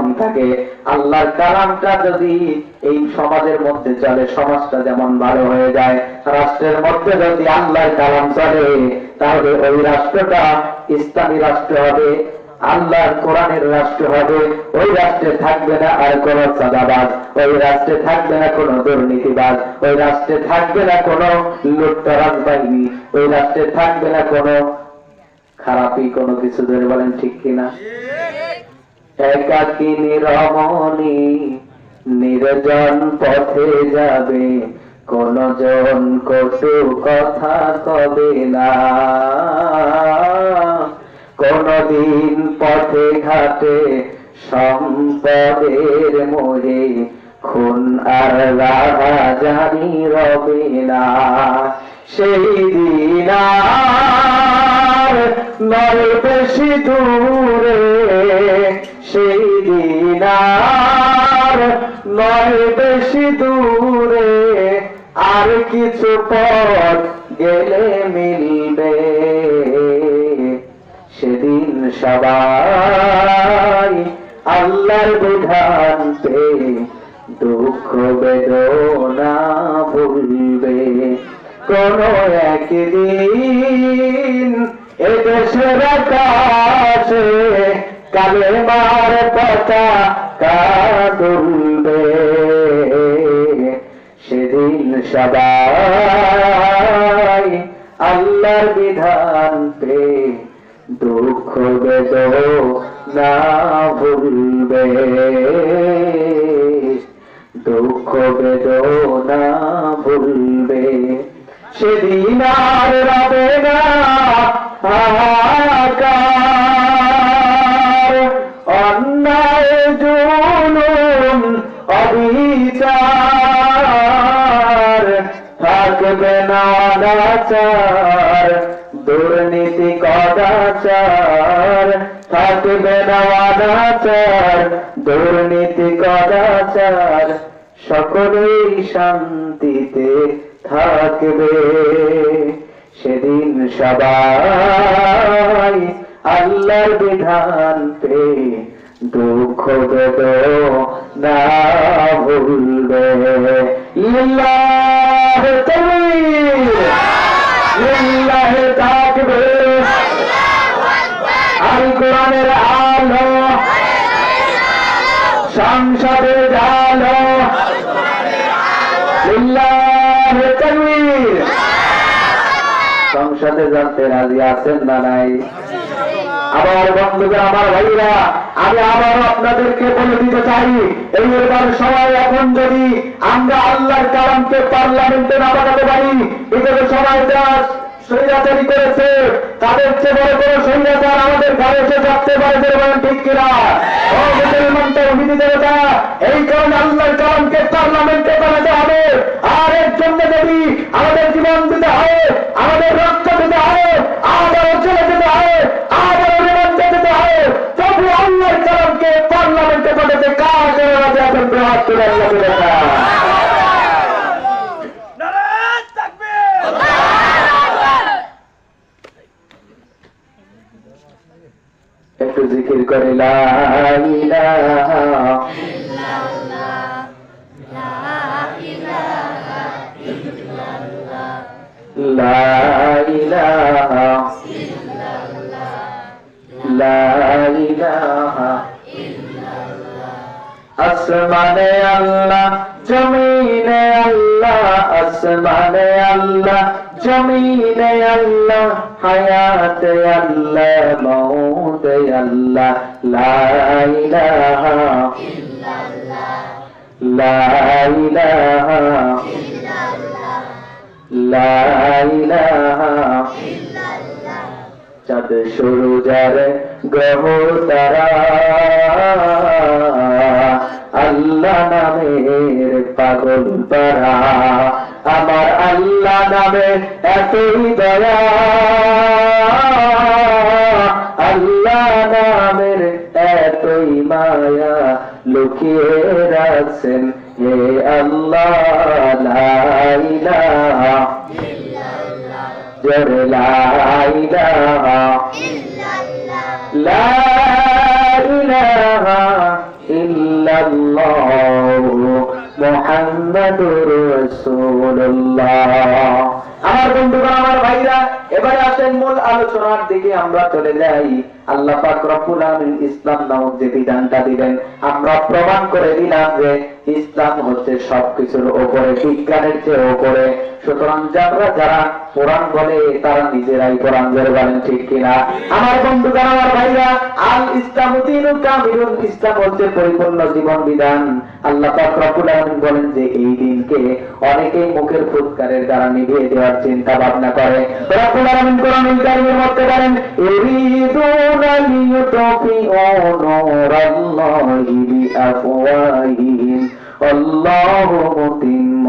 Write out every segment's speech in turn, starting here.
যেমন থাকে, আল্লাহর কালামটা যদি এই সমাজের মধ্যে চলে, সমাজটা যেমন ভালো হয়ে যায়, রাষ্ট্রের মধ্যে যদি আল্লাহর কালাম চলে, তাহলে ওই রাষ্ট্রটা ইসলামী রাষ্ট্র হবে, আল্লাহর কোরআনের রাষ্ট্র হবে, ওই রাষ্ট্রে থাকবে না আর কোন চাঁদাবাজ, ওই রাষ্ট্রে থাকবে না কোন দুর্নীতিবাজ, ওই রাষ্ট্রে থাকবে না কোন লুটতরাজ বাহিনী, ওই রাষ্ট্রে থাকবে না কোন খারাপই, কোনো কিছু ধরে বলেন ঠিক কিনা? একাকিনী রমণী নির্জন পথে যাবে কোন জন কটু কথা কবে না। কোনদিন পথে ঘাটে সম্পদের মোহে খুন আর রাহা জানি রবে না। সেই দিন নয় বেশি দূরে সেই দিন আর নয় বেশি দূরে আর কিছু পথ গেলে মিলবে। সেদিন সবাই আল্লাহর বিধান পে দুঃখ বেদনা ভুলবে। কোন একদিন কালে মার পতা কাদুলবে সেদিন সবাই আল্লাহর বিধান পে দুঃখ বেদ না ভুলবে। অনাচার দুর্নীতি, কদাচার, থাকবে না দুর্নীতি, কদাচার, সকলেই শান্তিতে থাকবে। সেদিন সবাই আল্লাহর বিধান পে দুঃখ দেব না ভুলবে। লিল্লাহ তাকবীর সংসদে জানতে রাজি আছেন না নাই? আমার বন্ধুরা, আমার ভাইরা আমি আবার আপনাদেরকে বলে দিতে চাই, এই এবার সময় এখন যদি আমরা আল্লাহর কালামকে পার্লামেন্টে না পাঠাতে পারি সময় দেশ স্বৈরাচারী করেছে, তাদের চেয়ে বড় আমাদের ঘরে এসে থাকতে পারে বলেন ঠিক কিনা? এই কারণে আল্লাহর পার্লামেন্টে পাঠাতে হবে। আর এর জন্য যদি আমাদের জীবন দিতে হয়, আমাদের রক্ত দিতে হয় আবারও চলে যেতে হয় আবারও করে রাজা এখন প্রভাব তুলে আল্লাহ আল্লাহ, হায়াতে আল্লাহ মৌতে আল্লাহ, লা ইলাহা লা ইলাহা লা ইলাহা চাঁদ সরু যার গ্রহ তারা, আল্লাহ নামের পাগল পারা আমার আল্লাহ নামে এতই দয়া। আল্লাহ নামের এতই মায়া লুকিয়ে রাখছেন। হে আল্লাহ, লা জোরে লা ইলাহা। লা ইল্লাল্লাহ। মুহাম্মাদুর রাসূলুল্লাহ। আমার বন্ধুরা আমার ভাইরা, এবারে আসেন মূল আলোচনার দিকে আমরা চলে যাই। আল্লাহ পাক রব্বুল আলামিন ইসলাম নামক যে বিধানটা দিলেন আমরা প্রমাণ করে দিলাম যে ইসলাম হচ্ছে সবকিছুর উপরে বিজ্ঞানের চেয়ে উপরে সুতরাং যারা যারা কোরআন বলে, তারা নিজেরাই কোরআন ধরে বলেন, ঠিক কিনা? আমার বন্ধুগণ, আমার ভাইরা, আল ইসলাম কামিলুন, ইসলাম হচ্ছে পরিপূর্ণ জীবন বিধান। আল্লাহ পাক রব্বুল আলামিন বলেন যে, এই দিনকে অনেকেই মুখের ফুৎকারের দ্বারা নিভিয়ে দেওয়ার চিন্তা ভাবনা করে। রব্বুল আলামিন কোরআনুল কারীমের মধ্যে বলেন লিয়ুতফিউ বিআফওয়াহিহিম আল্লাহু মুতিন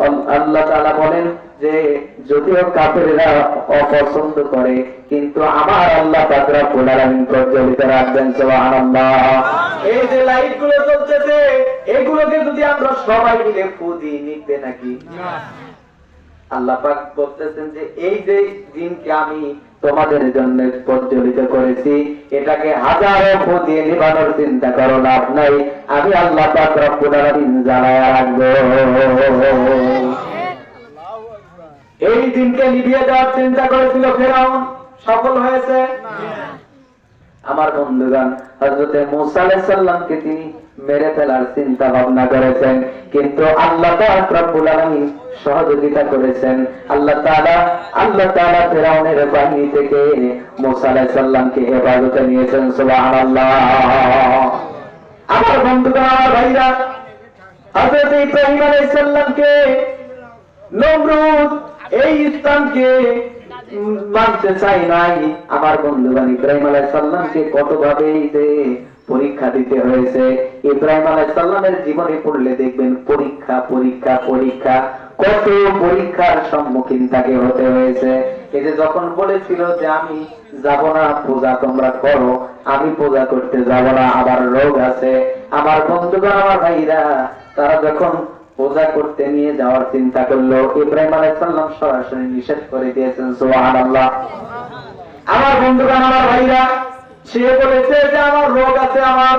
আল্লাহ তালা বলেন যে যদিও কাপেরা অপছন্দ করে কিন্তু আমার আল্লাহ পাক রব্বুল প্রজ্বলিত রাখবেন সুবহানাল্লাহ। এই যে লাইটগুলো চলতেছে এগুলোকে যদি আমরা সবাই মিলে খুঁজি দিই নিতে নাকি? আল্লাহ পাক বলতেছেন যে এই যে দিনকে আমি তোমাদের জন্য প্রজ্বলিত করেছি। এটাকে হাজারো ফু দিয়ে নিবানোর চিন্তা করো লাভ নাই। আমি আল্লাহ আলামিন জ্বালায়া রাখব। এই দিনকে নিভিয়ে দেওয়ার চিন্তা করেছিল ফেরাউন? সফল হয়েছে? আমার বন্ধুগণ হজরতে মুসা আলাইহিস সালামকে তিনি মেরে ফেলার চিন্তা ভাবনা করেছেন। কিন্তু আল্লাহ সহযোগিতা করেছেন। আল্লাহ আল্লাহ ফেরাউনের বাহিনী থেকে মুসা আলাইহিস সালামকে হেফাজতে নিয়েছেন। আমার বন্ধুগণ, আমার আলাইহিস নমরুদ এই ইসলামকে মানতে চাই নাই। আমার বন্ধুগণ, ইব্রাহিম সাল্লামকে কতভাবে যে পরীক্ষা দিতে হয়েছে। ইব্রাহিম আলাই সাল্লামের জীবনে পড়লে দেখবেন পরীক্ষা পরীক্ষা পরীক্ষা, কত পরীক্ষার সম্মুখীন তাকে হতে হয়েছে। এই যে যখন বলেছিল যে আমি যাব না, পূজা তোমরা করো, আমি পূজা করতে যাব না, আবার রোগ আছে। আমার বন্ধুগণ, আমার ভাইরা, তারা যখন পূজা করতে নিয়ে যাওয়ার চিন্তা করল, ইব্রাহিম আলাইসাল্লাম সরাসরি নিষেধ করে দিয়েছেন সোহান আল্লাহ আমার বন্ধুগণ, আমার ভাইরা সে বলেছে যে আমার রোগ আছে আমার।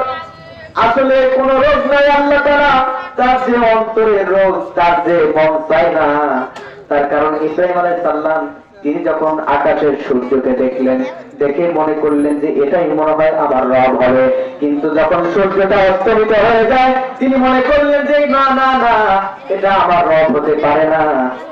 আসলে কোন রোগ নাই আল্লাহ তারা তার যে অন্তরের রোগ, তার যে মন চায় না, তার কারণ ইব্রাহিম আলাইসাল্লাম তিনি যখন আকাশের সূর্যকে দেখলেন, দেখে মনে করলেন যে এটাই মনে হয় আমার রব হবে। কিন্তু যখন সূর্যটা অস্তমিত হয়ে যায়, তিনি মনে করলেন যে না না না, এটা আমার রব হতে পারে না।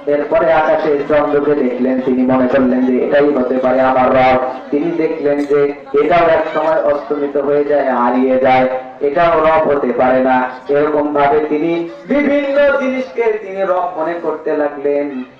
এরপরে আকাশে চন্দ্রকে দেখলেন, তিনি মনে করলেন যে এটাই হতে পারে আমার রব। তিনি দেখলেন যে এটাও এক সময় অস্তমিত হয়ে যায়, হারিয়ে যায়। এটাও রব হতে পারে না। এরকম ভাবে তিনি বিভিন্ন জিনিসকে তিনি রব মনে করতে লাগলেন।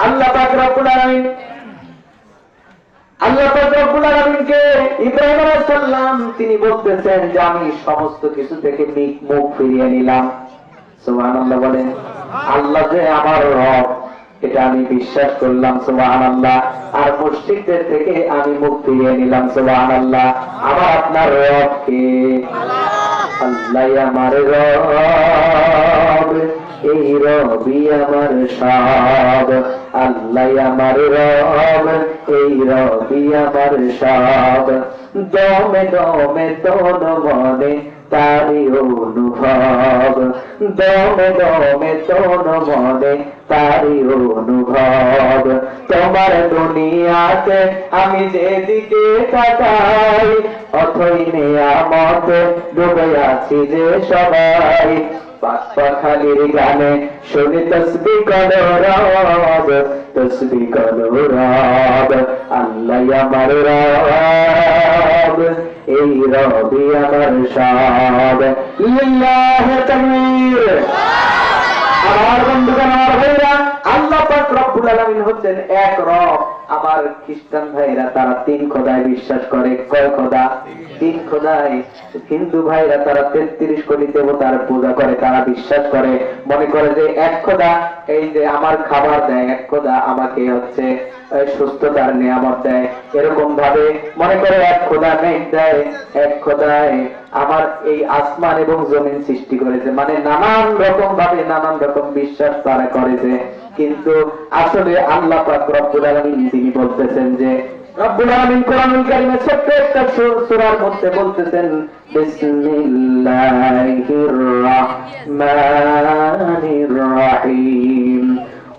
আল্লাহ আল্লাহ তিনি বলতেছেন যে আমি সমস্ত কিছু থেকে মুখ ফিরিয়ে নিলাম। সুবহানাল্লাহ বলেন, আল্লাহ যে আমার রব, এটা আমি বিশ্বাস করলাম সুবহানাল্লাহ। আর মুশরিকদের থেকে আমি মুখ ফিরিয়ে নিলাম সুবহানাল্লাহ। আমার আপনার রব কে আল্লাহ আমার রব। রবি আমার সব, আল্লাহ আমার রব, এই রবি আমার সব। দমে দমে তোর মনে তারি অনুভব, দমে দমে তোর মনে তারি অনুভব। তোমার দুনিয়াতে আমি যেদিকে তাকাই, অথই নিয়ামত ডুবে আছি যে সবাই। পাখালির গানে শুনি তসবি করো তসবি করো আল্লাহ আমার রব এই রবি আমার সব লিল্লাহ তাকবীর আমার আমার ভাইরা, আল্লাহ পাক রব্বুল আলামিন হচ্ছেন এক রব। আমার খ্রিস্টান ভাইরা তারা তিন খোদায় বিশ্বাস করে। কয় খোদা? তিন খোদায়। হিন্দু ভাইরা তারা তেত্রিশ কোটি দেবতার পূজা করে তারা বিশ্বাস করে। মনে করে যে এক খোদা এই যে আমার খাবার দেয় এক খোদা আমাকে হচ্ছে সুস্থতার নিয়ামত দেয়। এরকম ভাবে মনে করে এক খোদা মেঘ দেয়। এক খোদায় আমার এই আসমান এবং জমিন সৃষ্টি করেছে। মানে নানান রকম ভাবে নানান রকম বিশ্বাস তারা করেছে কিন্তু আসলে আল্লাহ পাক রব্বুল আলামিন তিনি বলতেছেন যে রব্বুল আলামিন কোরআনুল কারীমে ছোট্ট একটা সূ- সূরার মধ্যে বলতেছেন বিসমিল্লাহির রাহমানির রাহিম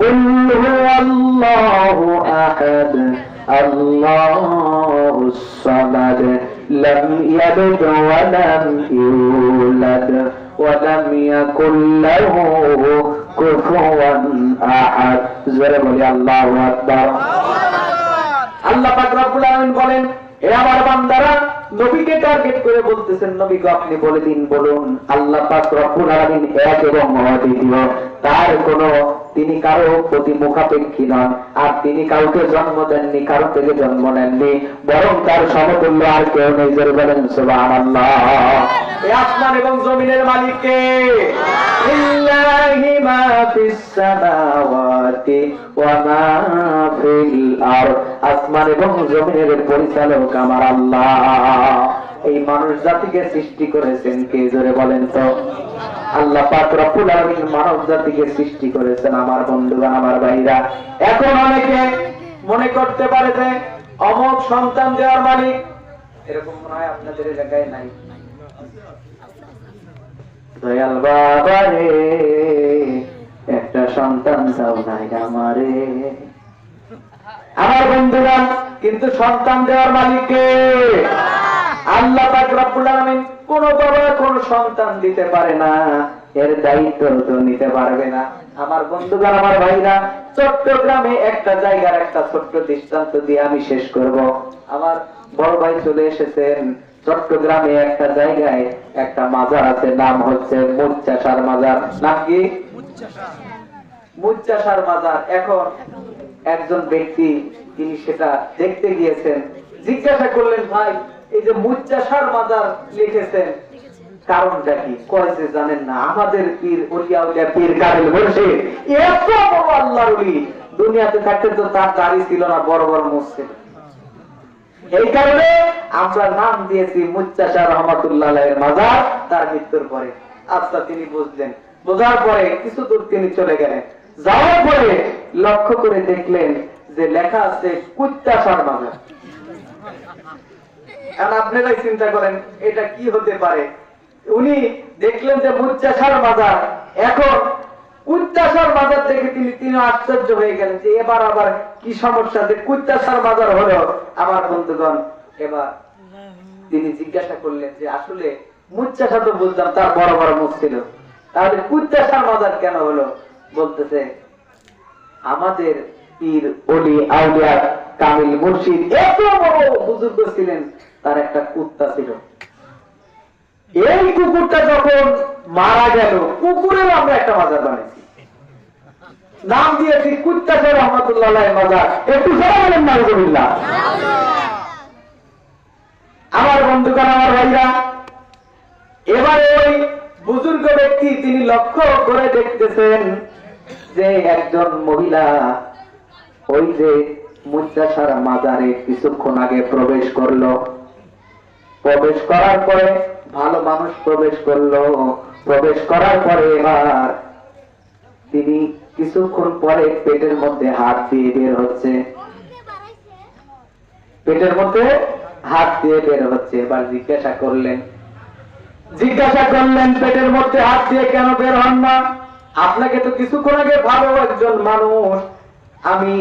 قل هو الله أحد الله الصمد لم يلد ولم يولد ولم يكن له كفوا জোরে বলি, আল্লাহ আল্লাহ বলেন, এ আমার বান্দারা, নবীকে টার্গেট করে বলতেছেন, নবীকে আপনি বলে দিন, বলুন, আল্লাহ পাক রব্বুল আলামিন এক এবং অদ্বিতীয় তার কোনো তিনি কারও প্রতি মুখাপেক্ষী নন। আর তিনি কাউকে জন্ম দেননি কারও থেকে জন্ম নেননি। বরং তার সমতুল্য আর কেউ নেই জোরে বলেন এই আসমান এবং জমিনের মালিক কে লিল্লাহি মা ফিস সামাওয়াতি ওয়া মা ফিল আরদ। আসমান এবং জমিনের পরিচালক আমার আল্লাহ। এই মানুষ জাতিকে সৃষ্টি করেছেন, কে জোরে বলেন তো? আল্লাহ মানব জাতিকে সৃষ্টি করেছেন, আমার বন্ধুগণ, আমার ভাইরা। এখন অনেকে মনে করতে পারে যে অমক সন্তান দেওয়ার মালিক। এরকম মনে হয় আপনাদের এলাকায় নাই। দয়াল বাবা রে, একটা সন্তান দাও নাই আমারে। আমার বন্ধুরা, কিন্তু সন্তান দেওয়ার মালিককে আল্লাহ কোন বাবা, কোন সন্তান দিতে পারে না। এর দায়িত্ব তো নিতে পারবে না। আমার বন্ধুগণ, আমার ভাইরা, চট্টগ্রামে একটা জায়গার একটা ছোট্ট দৃষ্টান্ত দিয়ে আমি শেষ করব। আমার বড় ভাই চলে এসেছেন চট্টগ্রামে একটা জায়গায়, একটা মাজার আছে, নাম হচ্ছে মুচ্চাসার মাজার। নাম কি? মুচ্চাসার মাজার। এখন একজন ব্যক্তি, তিনি সেটা দেখতে গিয়েছেন। জিজ্ঞাসা করলেন, ভাই এই যে মুচ্চাসার মাজার লিখেছেন, কারণটা কি? জানেন না, আমাদের পীর পীর বসে এত বড় আল্লাহর দুনিয়াতে থাকতে তো তার দাড়ি ছিল না, বড় বড় মুসলিম এই কারণে আমরা নাম দিয়েছি মাজার, তার মৃত্যুর পরে। আচ্ছা তিনি বুঝলেন। বোঝার পরে কিছু দূর তিনি চলে গেলেন। যাওয়ার পরে লক্ষ্য করে দেখলেন যে লেখা আছে কুচ্চাশার মাজার। আপনারাই চিন্তা করেন, এটা কি হতে পারে? উনি দেখলেন যে মুচ্চাশার মাজার, এখন কুত্তাসার বাজার দেখে তিনি তিনি আশ্চর্য হয়ে গেলেন যে এবার আবার কি সমস্যা? যে কুত্তাসার বাজার হলো আমার বন্ধুগণ, এবার তিনি জিজ্ঞাসা করলেন যে আসলে মুচ্চাসা তো বুঝলাম তার বড় বড় মুখ ছিল। তাহলে কুত্তাসার বাজার কেন হলো? বলতেছে, আমাদের পীর অলি আউলিয়া কামিল মুর্শিদ এত বড় বুজুর্গ ছিলেন তার একটা কুত্তা ছিল। এই কুকুরটা যখন মারা গেল কুকুরের আমরা একটা মাজার বানিয়েছি। নাম দিয়েছি কুত্তা কুত্তাসে রহমতুল্লাহ মাজার একটু সবাই বলেন নাজুবিল্লাহ আমার বন্ধুগণ, আমার ভাইরা, এবারে ওই বুজুর্গ ব্যক্তি তিনি লক্ষ্য করে দেখতেছেন যে একজন মহিলা ওই যে মুদ্রাসার মাজারে কিছুক্ষণ আগে প্রবেশ করল। প্রবেশ করার পরে ভালো মানুষ প্রবেশ করল। প্রবেশ করার পরে এবার তিনি কিছুক্ষণ পরে পেটের মধ্যে হাত দিয়ে বের হচ্ছে। পেটের মধ্যে হাত দিয়ে বের হচ্ছে। এবার জিজ্ঞাসা করলেন জিজ্ঞাসা করলেন, পেটের মধ্যে হাত দিয়ে কেন বের হন না? আপনাকে তো কিছুক্ষণ আগে ভালো একজন মানুষ। আমি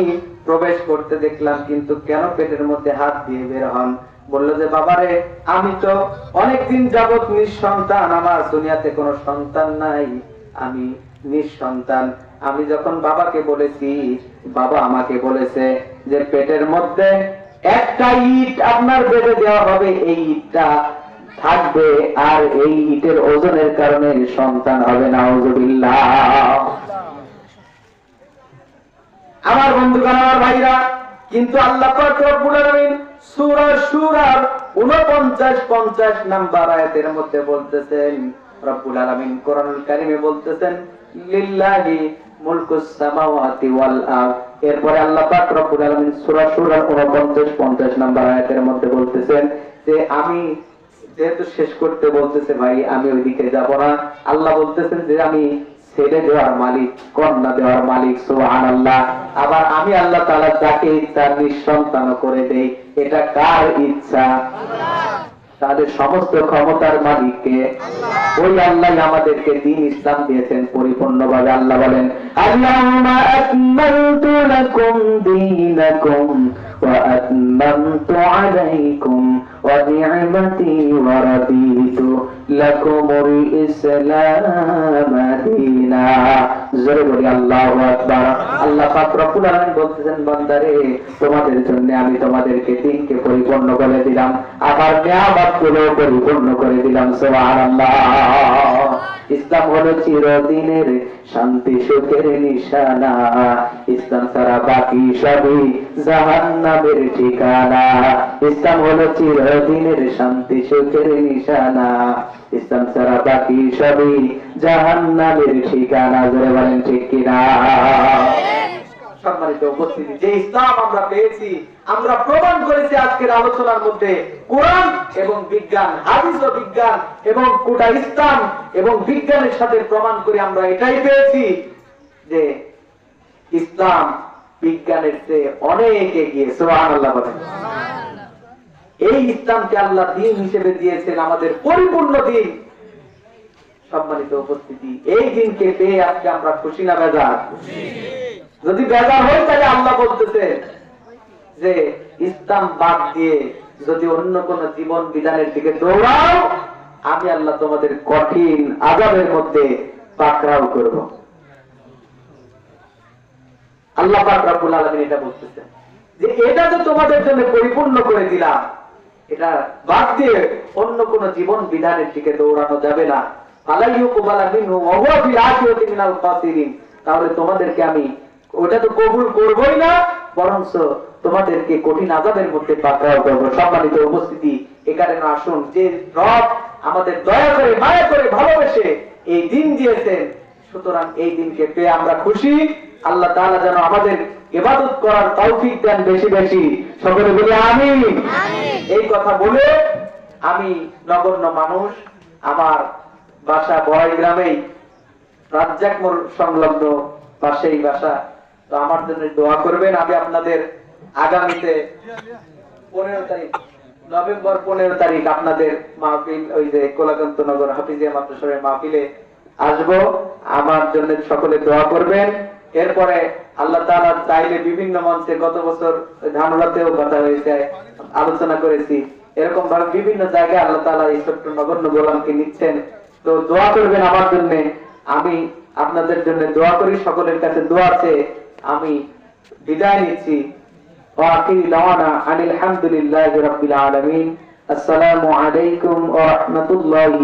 প্রবেশ করতে দেখলাম, কিন্তু কেন পেটের মধ্যে হাত দিয়ে বের হন? বলল যে, বাবারে, আমি তো অনেকদিন যাবৎ নিঃসন্তান, আমার দুনিয়াতে কোনো সন্তান নাই। আমি নিঃসন্তান। আমি যখন বাবাকে বলেছি, বাবা আমাকে বলেছে যে, পেটের মধ্যে একটা ইট আপনার বেঁধে দেওয়া হবে, এই ইটটা থাকবে আর এই ইটের ওজনের কারণে সন্তান হবে না আমার বন্ধুগণ, আমার ভাইরা, কিন্তু আল্লাহ রব্বুল আলামিন সূরা সূরার 49 50 নাম্বার আয়াতের মধ্যে বলতেছেন, রব্বুল আলামিন কোরআনুল কারীমে বলতেছেন, লিল্লাহি এরপরে আল্লাহ পাক রব্বুল আলামিন সূরা সূরার 49 50 নাম্বার আয়াতের মধ্যে বলতেছেন যে, আমি যেহেতু শেষ করতে বলতেছে ভাই, আমি ওইদিকে যাব না। আল্লাহ বলতেছেন যে, আমি ছেলে দেওয়ার মালিক কন্যা দেওয়ার মালিক সুহান আল্লাহ আবার আমি আল্লাহ তালা যাকে ইচ্ছা নিঃসন্তান করে দেই এটা কার ইচ্ছা? তাদের সমস্ত ক্ষমতার মালিককে। ওই আল্লাহ আমাদেরকে দিন ইসলাম দিয়েছেন পরিপূর্ণভাবে। আল্লাহ বলেন আল্লাহুম্মা আকমালতু লাকুম দীনাকুম ওয়া আতমামতু আলাইকুম ওয়া নি'মাতি ওয়া রাদিতু লাকুমুল ইসলাম দীনা জোরে বলি, আল্লাহু আল্লাহ পাক রব্বুল বলতেছেন, বান্দারে, তোমাদের জন্য আমি তোমাদেরকে দিনকে পরিপূর্ণ করে দিলাম। আবার নিয়ামতগুলো পরিপূর্ণ করে দিলাম, সুবহানাল্লাহ। ইসলাম হলো চিরদিনের শান্তি, সুখের নিশানা। ইসলাম ছাড়া বাকি সবই জাহান্নামের ঠিকানা। ইসলাম হলো চিরদিনের শান্তি, সুখের নিশানা। ইসলাম ছাড়া বাকি সবই জাহান্নামের ঠিকানা, জোরে বলেন ঠিক কিনা? এবং বিজ্ঞান করে আমরা এটাই পেয়েছি যে বিজ্ঞানের চেয়ে অনেক এগিয়ে। এই ইসলামকে আল্লাহ দিন হিসেবে দিয়েছেন আমাদের পরিপূর্ণ দিন। সম্মানিত উপস্থিতি, এই দিনকে পেয়ে আজকে আমরা খুশি না বেজার? যদি বেজার হয় তাহলে আল্লাহ বলতেছে যে, ইসলাম বাদ দিয়ে যদি অন্য কোন জীবন বিধানের দিকে দৌড়াও, আমি আল্লাহ তোমাদের কঠিন আজাবের মধ্যে পাকড়াও করব। আল্লাহ পাক রব্বুল আলামিন এটা বলতেছেন যে, এটা তো তোমাদের জন্য পরিপূর্ণ করে দিলাম। এটা বাদ দিয়ে অন্য কোন জীবন বিধানের দিকে দৌড়ানো যাবে না। তাহলে তোমাদেরকে আমি ওটা তো কবুল করবই না, বরঞ্চ তোমাদেরকে কঠিন আজাবের মধ্যে পাকড়াও করব। সম্মানিত উপস্থিতি আসুন, যে রব আমাদের দয়া করে, মায়া করে ভালোবেসে এই দিন দিয়েছেন, সুতরাং এই দিনকে পেয়ে আমরা খুশি। আল্লাহ তাআলা যেন আমাদের ইবাদত করার তৌফিক দেন বেশি বেশি। সকলে বলি আমি এই কথা বলে আমি নগণ্য মানুষ, আমার বাসা বড়াই গ্রামেই, রাজ্জাক মোড় সংলগ্ন পাশেই বাসা। তো আমার জন্য দোয়া করবেন, আমি আপনাদের আগামীতে পনেরো তারিখ, নভেম্বর পনেরো তারিখ আপনাদের মাহফিল, ওই যে কোলাকান্ত নগর হাফিজিয়া মাদ্রাসার মাহফিলে আসব। আমার জন্য সকলে দোয়া করবেন। এরপরে আল্লাহ তালা চাইলে বিভিন্ন মঞ্চে গত বছর ধানলাতেও কথা হয়েছে, আলোচনা করেছি। এরকম ভাবে বিভিন্ন জায়গায় আল্লাহ তালা এই ছোট্ট নগণ্য গোলামকে নিচ্ছেন। তো দোয়া করবেন আমার জন্য। আমি আপনাদের জন্য দোয়া করি, সকলের কাছে দোয়া আছে। আমি বিদায় নিচ্ছি। আলহামদুলিল্লাহ রবিল আলমিন। আসসালামু আলাইকুম ও রহমতুল্লাহ